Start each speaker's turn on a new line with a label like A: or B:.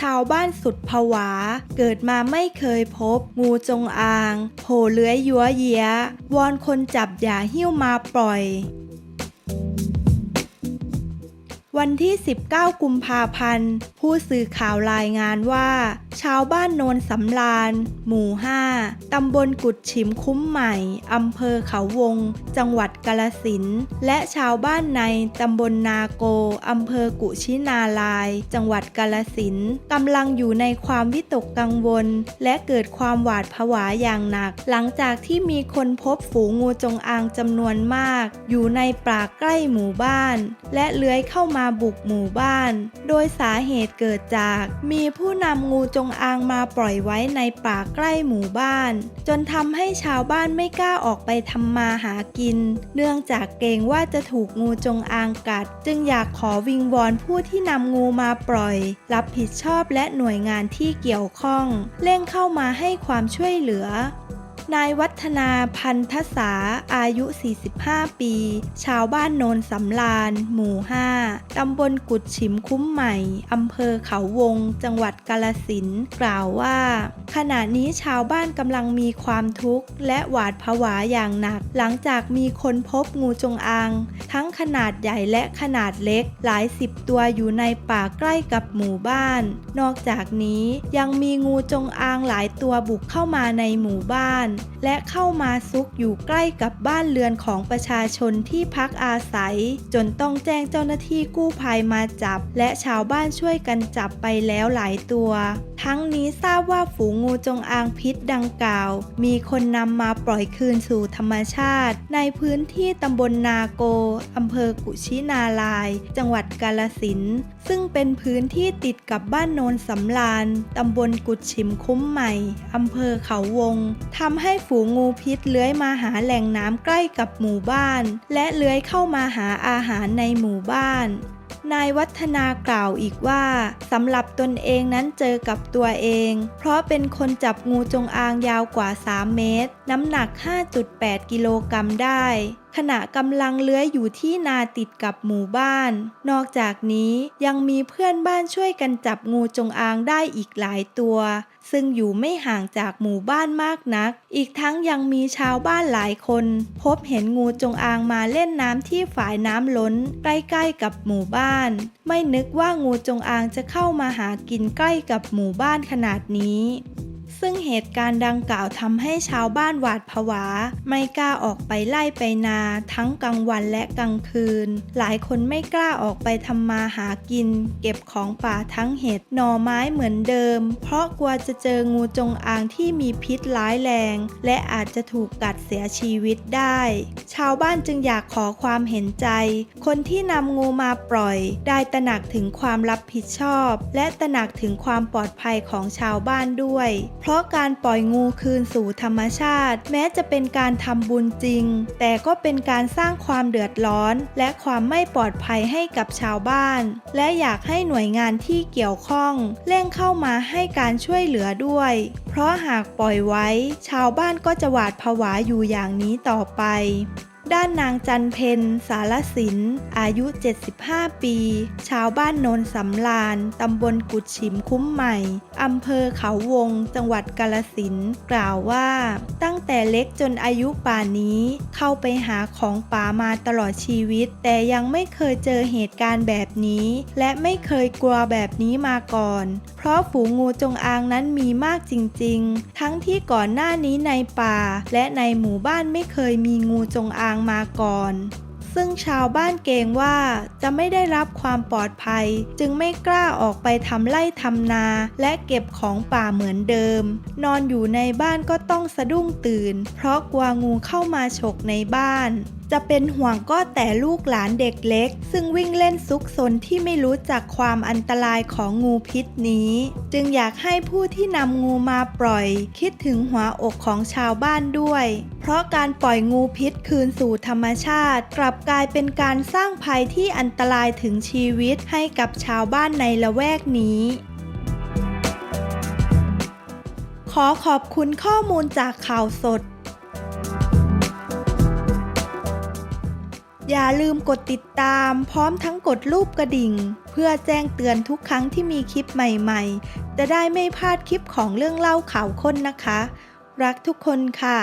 A: ชาวบ้านสุดผวา เกิดมาไม่เคยพบ งูจงอางโผล่เลื้อยยัวเยียวอนคนจับอย่าหิ้วมาปล่อย วันที่ 19 กุมภาพันธ์ ผู้สื่อข่าวรายงานว่า ชาวบ้านโนนสำราน หมู่ 5 ตำบลกุดฉิมคุ้มใหม่ อำเภอเขาวง จังหวัดกาลสินธุ์และชาวบ้านในตำบลนาโก อำเภอกุชินาลาย จังหวัดกาลสินธุ์กำลังอยู่ในความวิตกกังวล และเกิดความหวาดผวาอย่างหนัก หลังจากที่มีคนพบฝูงงูจงอางจำนวนมาก อยู่ในป่าใกล้หมู่บ้าน และเลื้อยเข้ามาาบุกหมู่บ้าน โดยสาเหตุเกิดจากมีผู้นำงูจงอางมาปล่อยไว้ในป่าใกล้หมู่บ้าน จนทำให้ชาวบ้านไม่กล้าออกไปทำมาหากิน เนื่องจากเกรงว่าจะถูกงูจงอางกัด จึงอยากขอวิงวอนผู้ที่นำงูมาปล่อย รับผิดชอบและหน่วยงานที่เกี่ยวข้อง เร่งเข้ามาให้ความช่วยเหลือ นายวัฒนาพันธสาอายุ 45 ปี ชาวบ้านโนนสำราน หมู่ 5 ตำบลกุดฉิมคุ้มใหม่ อำเภอเขาวง จังหวัดกาลสินกล่าวว่า ขณะนี้ชาวบ้านกำลังมีความทุกข์ และหวาดผวาอย่างหนัก หลังจากมีคนพบงูจงอาง ทั้งขนาดใหญ่และขนาดเล็ก หลายสิบตัวอยู่ในป่าใกล้กับหมู่บ้าน นอกจากนี้ยังมีงูจงอางหลายตัวบุกเข้ามาในหมู่บ้านและเข้ามาซุกอยู่ใกล้กับบ้านเรือนของประชาชนที่พักอาศัย จนต้องแจ้งเจ้าหน้าที่กู้ภัยมาจับ และชาวบ้านช่วยกันจับไปแล้วหลายตัว ทั้งนี้ทราบว่าฝูงงูจงอางพิษดังกล่าว มีคนนำมาปล่อยคืนสู่ธรรมชาติ ในพื้นที่ตำบลนาโกอำเภอกุชินาลาย จังหวัดกาลสินซึ่งเป็นพื้นที่ติดกับบ้านโนนสำรานตำบลกุดฉิมคุ้มใหม่อำเภอเขาวงทำให้ฝูงงูพิษเลื้อยมาหาแหล่งน้ำใกล้กับหมู่บ้าน และเลื้อยเข้ามาหาอาหารในหมู่บ้านนายวัฒนากล่าวอีกว่าสำหรับตนเองนั้นเจอกับตัวเอง เพราะเป็นคนจับงูจงอางยาวกว่า 3 เมตร น้ำหนัก 5.8 กิโลกรัมได้ขณะกำลังเลื้อยอยู่ที่นาติดกับหมู่บ้าน นอกจากนี้ยังมีเพื่อนบ้านช่วยกันจับงูจงอางได้อีกหลายตัว ซึ่งอยู่ไม่ห่างจากหมู่บ้านมากนัก อีกทั้งยังมีชาวบ้านหลายคน พบเห็นงูจงอางมาเล่นน้ำที่ฝายน้ำล้น ใกล้ๆกับหมู่บ้าน ไม่นึกว่างูจงอางจะเข้ามาหากินใกล้กับหมู่บ้านขนาดนี้ ซึ่งเหตุการณ์ดังกล่าวทำให้ชาวบ้านหวาดผวา ไม่กล้าออกไปไล่ไปนา ทั้งกลางวันและกลางคืน หลายคนไม่กล้าออกไปทำมาหากิน เก็บของป่าทั้งเห็ดหน่อไม้เหมือนเดิม เพราะกลัวจะเจองูจงอางที่มีพิษร้ายแรง และอาจจะถูกกัดเสียชีวิตได้ ชาวบ้านจึงอยากขอความเห็นใจ คนที่นำงูมาปล่อย ได้ตระหนักถึงความรับผิดชอบ และตระหนักถึงความปลอดภัยของชาวบ้านด้วย เพราะการปล่อยงูคืนสู่ธรรมชาติ แม้จะเป็นการทำบุญจริง แต่ก็เป็นการสร้างความเดือดร้อน และความไม่ปลอดภัยให้กับชาวบ้าน และอยากให้หน่วยงานที่เกี่ยวข้องเร่งเข้ามาให้การช่วยเหลือด้วย เพราะหากปล่อยไว้ ชาวบ้านก็จะหวาดผวาอยู่อย่างนี้ต่อไป ด้านนางจันเพนสารสิน อายุ 75 ปี ชาวบ้านโนนสำรานตำบลกุดฉิมคุ้มใหม่ อำเภอเขาวง จังหวัดกาลสิน กล่าวว่า ตั้งแต่เล็กจนอายุป่านนี้ เข้าไปหาของป่ามาตลอดชีวิต แต่ยังไม่เคยเจอเหตุการณ์แบบนี้ และไม่เคยกลัวแบบนี้มาก่อนเพราะฝูงงูจงอางนั้นมีมากจริง ๆ ทั้งที่ก่อนหน้านี้ในป่า และในหมู่บ้านไม่เคยมีงูจงอางมาก่อน ซึ่งชาวบ้านเกรงว่าจะไม่ได้รับความปลอดภัย จึงไม่กล้าออกไปทำไร่ทำนา และเก็บของป่าเหมือนเดิม นอนอยู่ในบ้านก็ต้องสะดุ้งตื่น เพราะกลัวงูเข้ามาฉกในบ้านจะเป็นห่วงก็แต่ลูกหลานเด็กเล็ก ซึ่งวิ่งเล่นซุกซนที่ไม่รู้จักความอันตรายของงูพิษนี้ จึงอยากให้ผู้ที่นำงูมาปล่อย คิดถึงหัวอกของชาวบ้านด้วย เพราะการปล่อยงูพิษคืนสู่ธรรมชาติ กลับกลายเป็นการสร้างภัยที่อันตรายถึงชีวิตให้กับชาวบ้านในละแวกนี้ ขอขอบคุณข้อมูลจากข่าวสด อย่าลืมกดติดตามพร้อมทั้งกดรูปกระดิ่ง เพื่อแจ้งเตือนทุกครั้งที่มีคลิปใหม่ๆ จะได้ไม่พลาดคลิปของเรื่องเล่าข่าวค้นนะคะ รักทุกคนค่ะ